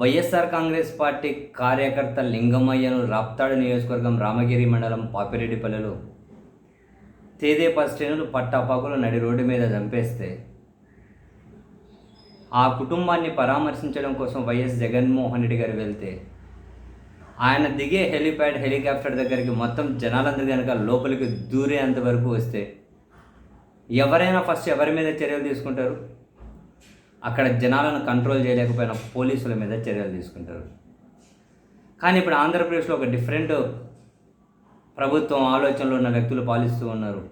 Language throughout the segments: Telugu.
వైఎస్ఆర్ కాంగ్రెస్ పార్టీ కార్యకర్త లింగమయ్యను రాప్తాడు నియోజకవర్గం రామగిరి మండలం పాపిరెడ్డిపల్లెలో. తేదేపా శ్రేణులు పట్టాపాకులు నడి రోడ్డు మీద చంపేస్తే. ఆ కుటుంబాన్ని పరామర్శించడం కోసం వైఎస్ జగన్మోహన్ రెడ్డి గారు వెళ్తే. ఆయన దిగే హెలిప్యాడ్ హెలికాప్టర్ దగ్గరికి మొత్తం జనాలందరూ కనుక లోపలికి దూరేంత వరకు వస్తే. ఎవరైనా ఫస్ట్ ఎవరి మీద చర్యలు తీసుకుంటారు? అక్కడ జనాలను కంట్రోల్ చేయలేకపోయిన పోలీసుల మీద చర్యలు తీసుకుంటారు. కానీ ఇప్పుడు ఆంధ్రప్రదేశ్లో ఒక డిఫరెంట్ ప్రభుత్వం ఆలోచనలో ఉన్న వ్యక్తులు పాలిస్తూ ఉన్నారు.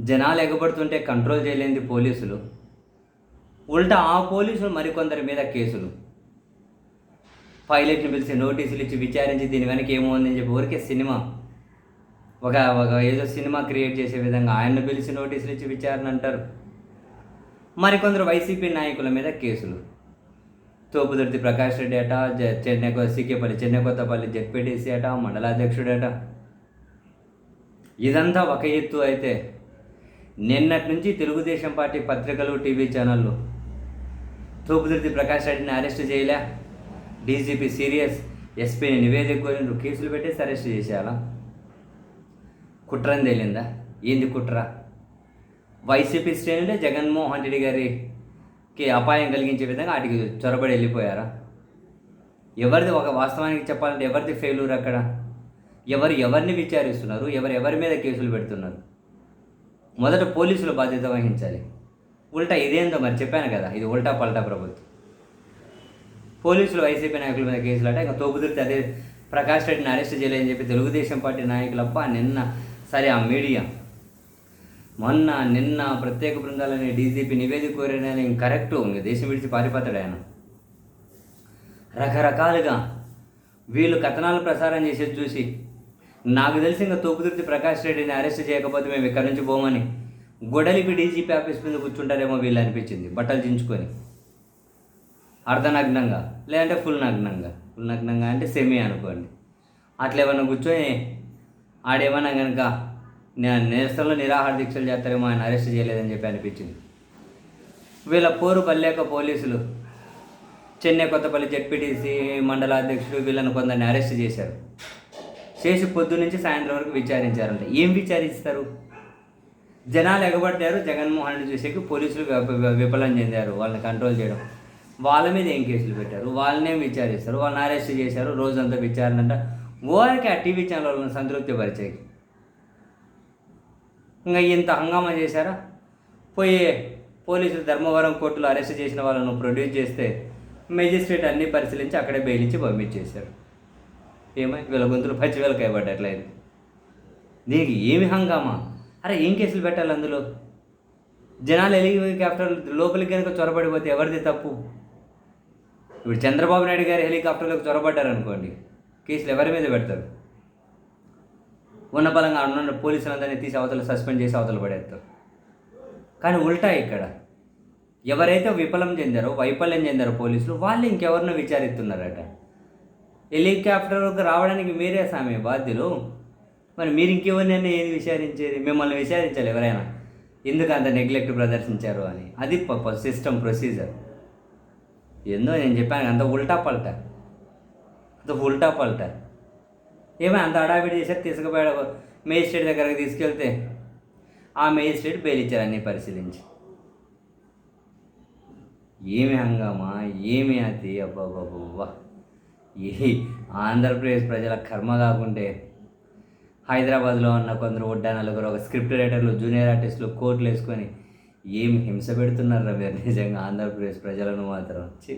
జనాలు ఎగబడుతుంటే కంట్రోల్ చేయలేని పోలీసులు. ఉల్టా ఆ పోలీసులు మరికొందరి మీద కేసులు. పైలట్ని పిలిచి నోటీసులు ఇచ్చి విచారించి దీని వెనక ఏమో చెప్పి ఊరికే సినిమా. ఒక ఒక ఏదో సినిమా క్రియేట్ చేసే విధంగా ఆయన్ను పిలిచి నోటీసులు ఇచ్చి విచారణ అంటారు. మరికొందరు వైసీపీ నాయకుల మీద కేసులు. తోపుదుర్తి ప్రకాష్ రెడ్డి అట జ- చెన్నై కొ- సికేపల్లి కొత్తపల్లి జెడ్పీటీసీ అట మండలాధ్యక్షుడట ఇదంతా ఒక ఎత్తు అయితే నిన్నటి నుంచి తెలుగుదేశం పార్టీ పత్రికలు టీవీ ఛానళ్ళు తోపుదుర్తి ప్రకాష్ రెడ్డిని అరెస్ట్ చేయలే. డీజీపీ సీరియస్ ఎస్పీని నివేదిక కోరిన కేసులు పెట్టేసి అరెస్ట్ చేసేయాలా? కుట్రని తేలిందా? ఏంది కుట్ర? వైసీపీ శ్రేణులే జగన్మోహన్ రెడ్డి గారికి అపాయం కలిగించే విధంగా వాటికి చొరబడి వెళ్ళిపోయారా? ఎవరిది ఒక వాస్తవానికి చెప్పాలంటే ఎవరిది ఫెయిల్యూర్ అక్కడ? ఎవరు ఎవరిని విచారిస్తున్నారు? ఎవరు ఎవరి మీద కేసులు పెడుతున్నారు? మొదట పోలీసులు బాధ్యత వహించాలి. ఉల్టా ఇదేందో మరి చెప్పాను కదా ఇది ఉల్టా పల్టా ప్రభుత్వం. పోలీసులు వైసీపీ నాయకుల మీద కేసులు అంటే ఇంకా తోపుదుర్తి అదే ప్రకాష్ రెడ్డిని అరెస్ట్ చేయలేదని చెప్పి తెలుగుదేశం పార్టీ నాయకులప్ప నిన్న సరే ఆ మీడియా మొన్న నిన్న ప్రత్యేక బృందాలని డీజీపీ నివేదిక కోరిన కరెక్ట్ ఇంక దేశం విడిచి పారిపోతాడు ఆయన. రకరకాలుగా వీళ్ళు కథనాలు ప్రసారం చేసేది చూసి నాకు తెలిసి ఇంకా తోపుదుర్తి ప్రకాష్ రెడ్డిని అరెస్ట్ చేయకపోతే మేము ఇక్కడి నుంచి పోమని గొడలిపి డీజీపీ ఆఫీస్ మీద కూర్చుంటారేమో వీళ్ళు అనిపించింది బట్టలు చించుకొని. అర్ధనగ్నంగా లేదంటే ఫుల్ నగ్నంగా. ఫుల్ నగ్నంగా అంటే సెమీ అనుకోండి. అట్లా ఏమైనా కూర్చొని ఆడేమన్నా కనుక నేస్తంలో నిరాహార దీక్షలు చేస్తారేమో ఆయన అరెస్ట్ చేయలేదని చెప్పి అనిపించింది. వీళ్ళ పోరు పల్లేక పోలీసులు చెన్నై కొత్తపల్లి జడ్పీటీసీ మండల అధ్యక్షుడు వీళ్ళని కొందరిని అరెస్ట్ చేశారు. చేసి పొద్దు నుంచి సాయంత్రం వరకు విచారించారంట. ఏం విచారిస్తారు? జనాలు ఎగబడ్డారు జగన్మోహన్ రెడ్డి చూసేకి పోలీసులు విఫలం చెందారు వాళ్ళని కంట్రోల్ చేయడం. వాళ్ళ మీద ఏం కేసులు పెట్టారు? వాళ్ళనేం విచారిస్తారు? వాళ్ళని అరెస్ట్ చేశారు? రోజంతా విచారణ అంట. ఓరికి ఆ టీవీ ఛానల్ వాళ్ళని సంతృప్తి పరిచాయి ఇంకా ఇంత హంగామా చేశారా? పోయి పోలీసులు ధర్మవరం కోర్టులో అరెస్ట్ చేసిన వాళ్ళను ప్రొడ్యూస్ చేస్తే మెజిస్ట్రేట్ అన్ని పరిశీలించి అక్కడే బెయిల్ ఇచ్చి పంపించేశారు. ఏమై? వీళ్ళ గొంతులు పచ్చి వీళ్ళకి దీనికి ఏమి హంగామా? అరే ఏం కేసులు పెట్టాలి అందులో? జనాలు హెలికాప్టర్ లోపలికి కనుక చొరబడిపోతే ఎవరిది తప్పు? ఇప్పుడు చంద్రబాబు నాయుడు గారు హెలికాప్టర్లోకి చొరబడ్డారనుకోండి కేసులు ఎవరి మీద పెడతారు? ఉన్న బలంగా ఉన్న పోలీసులందరినీ తీసి అవతల సస్పెండ్ చేసి అవతల పడేస్తారు. కానీ ఉల్టా ఇక్కడ. ఎవరైతే విఫలం చెందారో వైఫల్యం చెందారో పోలీసులు వాళ్ళు ఇంకెవరినో విచారిస్తున్నారట. హెలికాప్టర్కి రావడానికి మీరే స్వామి బాధ్యులు. మరి మీరు ఇంకెవరినైనా ఏది విచారించేది? మిమ్మల్ని విచారించాలి ఎవరైనా. ఎందుకు అంత నెగ్లెక్ట్ ప్రదర్శించారు అని. అది సిస్టమ్ ప్రొసీజర్ ఏందో నేను చెప్పాను అంత ఉల్టా పల్టా. అంత ఉల్టా పల్టా. ఏమో అంత హడావిడి చేశారు తీసుకుపోయాడు మేజిస్ట్రేట్ దగ్గరకు తీసుకెళ్తే. ఆ మేజిస్ట్రేట్ బెయిల్ ఇచ్చారు అన్ని పరిశీలించి. ఏమి హంగామా ఏమి అది అబ్బాబాబా ఏ ఆంధ్రప్రదేశ్ ప్రజల కర్మ కాకుంటే హైదరాబాద్లో ఉన్న కొందరు ఒడ్డా నలుగురు ఒక స్క్రిప్ట్ రైటర్లు జూనియర్ ఆర్టిస్టులు కోట్లు వేసుకొని ఏం హింస పెడుతున్నారా మీరు? నిజంగా ఆంధ్రప్రదేశ్ ప్రజలను మాత్రం. ఛీ.